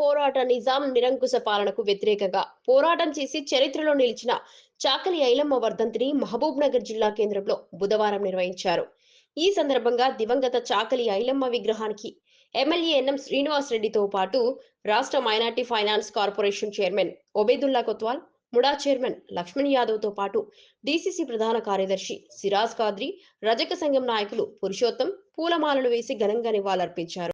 పోరాట నిజాం నిరంకుశ పాలనకు వ్యతిరేకంగా పోరాటం చేసి చరిత్రలో నిలిచిన చాకలి ఐలమ్మ వర్ధంతిని మహబూబ్ నగర్ జిల్లా కేంద్రంలో బుధవారం నిర్వహించారు. ఈ సందర్భంగా దివంగత చాకలి ఐలమ్మ విగ్రహానికి ఎమ్మెల్యే ఎన్ఎం శ్రీనివాస్ రెడ్డితో పాటు రాష్ట్ర minority finance corporation chairman Obedulla Kotwal MUDA chairman Laxman యాదవ్తో పాటు డీసీసీ ప్రధాన కార్యదర్శి సిరాజ్ కాద్రి రజక సంఘం నాయకులు పురుషోత్తం పూలమాలలు వేసి ఘనంగా నివాళులర్పించారు.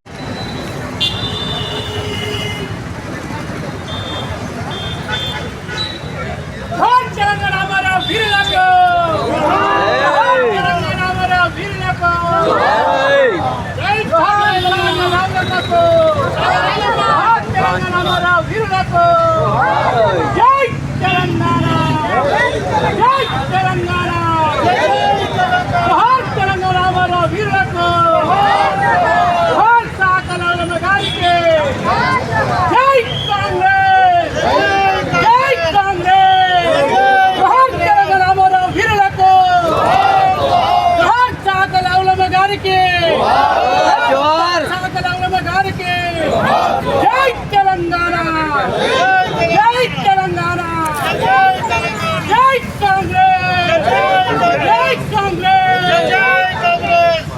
వీరులకు జై తెలంగాణ! జై కాంగ్రెస్! జై కాంగ్రెస్! జై కాంగ్రెస్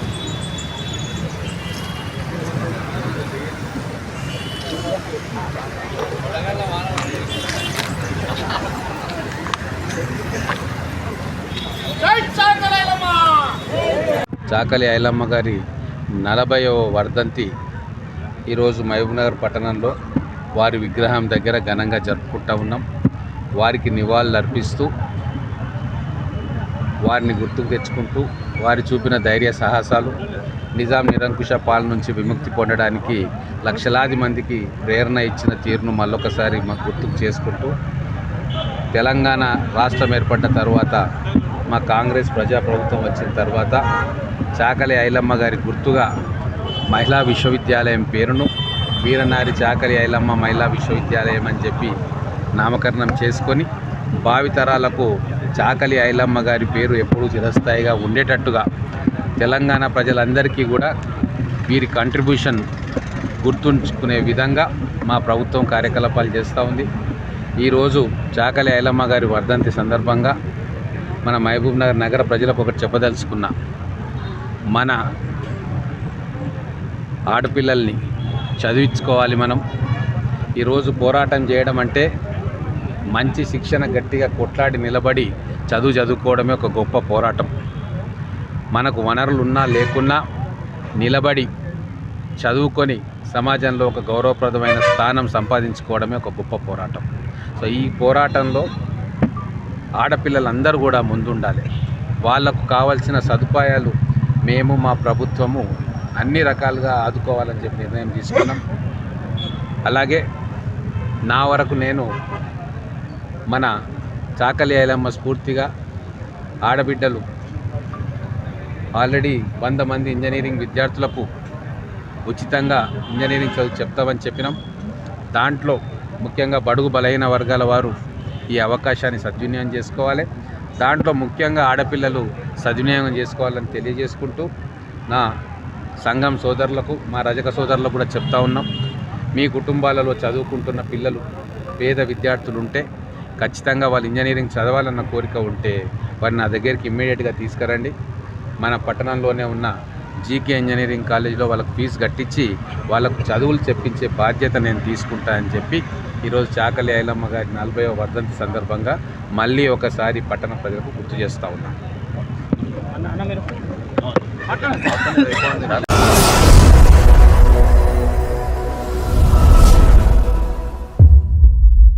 చాకలి ఐలమ్మ గారి నలభైవ వర్ధంతి ఈరోజు మహబూబ్నగర్ పట్టణంలో వారి విగ్రహం దగ్గర ఘనంగా జరుపుకుంటా ఉన్నాం. వారికి నివాళులు అర్పిస్తూ వారిని గుర్తుకు తెచ్చుకుంటూ వారి చూపిన ధైర్య సాహసాలు నిజాం నిరంకుశ పాలన నుంచి విముక్తి పొందడానికి లక్షలాది మందికి ప్రేరణ ఇచ్చిన తీరును మళ్ళొకసారి మాకు గుర్తుకు చేసుకుంటూ తెలంగాణ రాష్ట్రం ఏర్పడ్డ తర్వాత మా కాంగ్రెస్ ప్రజాప్రభుత్వం వచ్చిన తర్వాత చాకలి ఐలమ్మ గారి గుర్తుగా మహిళా విశ్వవిద్యాలయం పేరును వీరనారి చాకలి ఐలమ్మ మహిళా విశ్వవిద్యాలయం అని చెప్పి నామకరణం చేసుకొని భావితరాలకు చాకలి ఐలమ్మ గారి పేరు ఎప్పుడూ చిరస్థాయిగా ఉండేటట్టుగా తెలంగాణ ప్రజలందరికీ కూడా వీరి కంట్రిబ్యూషన్ గుర్తుంచుకునే విధంగా మా ప్రభుత్వం కార్యకలాపాలు చేస్తూ ఉంది. ఈరోజు చాకలి ఐలమ్మ గారి వర్ధంతి సందర్భంగా మన మహబూబ్ నగర్ నగర ప్రజలకు ఒకటి చెప్పదలుచుకున్నా. మన ఆడపిల్లల్ని చదివించుకోవాలి మనం. ఈరోజు పోరాటం చేయడం అంటే మంచి శిక్షణ గట్టిగా కొట్లాడి నిలబడి చదువు చదువుకోవడమే ఒక గొప్ప పోరాటం. మనకు వనరులు ఉన్నా లేకున్నా నిలబడి చదువుకొని సమాజంలో ఒక గౌరవప్రదమైన స్థానం సంపాదించుకోవడమే ఒక గొప్ప పోరాటం. సో ఈ పోరాటంలో ఆడపిల్లలందరూ కూడా ముందుండాలి. వాళ్ళకు కావలసిన సదుపాయాలు మేము మా ప్రభుత్వము అన్ని రకాలుగా ఆదుకోవాలని చెప్పి నిర్ణయం తీసుకున్నాం. అలాగే నా వరకు నేను మన చాకలి ఐలమ్మ స్ఫూర్తిగా ఆడబిడ్డలు ఆల్రెడీ వంద మంది ఇంజనీరింగ్ విద్యార్థులకు ఉచితంగా ఇంజనీరింగ్ చదువు చెప్తామని చెప్పినాం. దాంట్లో ముఖ్యంగా బడుగు బలహీన వర్గాల వారు ఈ అవకాశాన్ని సద్వినియోగం చేసుకోవాలి. దాంట్లో ముఖ్యంగా ఆడపిల్లలు సద్వినియోగం చేసుకోవాలని తెలియజేసుకుంటూ నా సంఘం సోదరులకు మా రజక సోదరులకు కూడా చెప్తా ఉన్నాం. మీ కుటుంబాలలో చదువుకుంటున్న పిల్లలు పేద విద్యార్థులు ఉంటే ఖచ్చితంగా వాళ్ళు ఇంజనీరింగ్ చదవాలన్న కోరిక ఉంటే వారిని నా దగ్గరికి ఇమ్మీడియట్గా తీసుకురండి. మన పట్టణంలోనే ఉన్న జీకే ఇంజనీరింగ్ కాలేజీలో వాళ్ళకి ఫీజు కట్టించి వాళ్ళకు చదువులు చెప్పించే బాధ్యత నేను తీసుకుంటా అని చెప్పి ఈరోజు చాకలి ఐలమ్మ గారి నలభైవ వర్ధంతి సందర్భంగా మళ్ళీ ఒకసారి పట్టణ ప్రజలకు గుర్తు చేస్తూ ఉన్నాను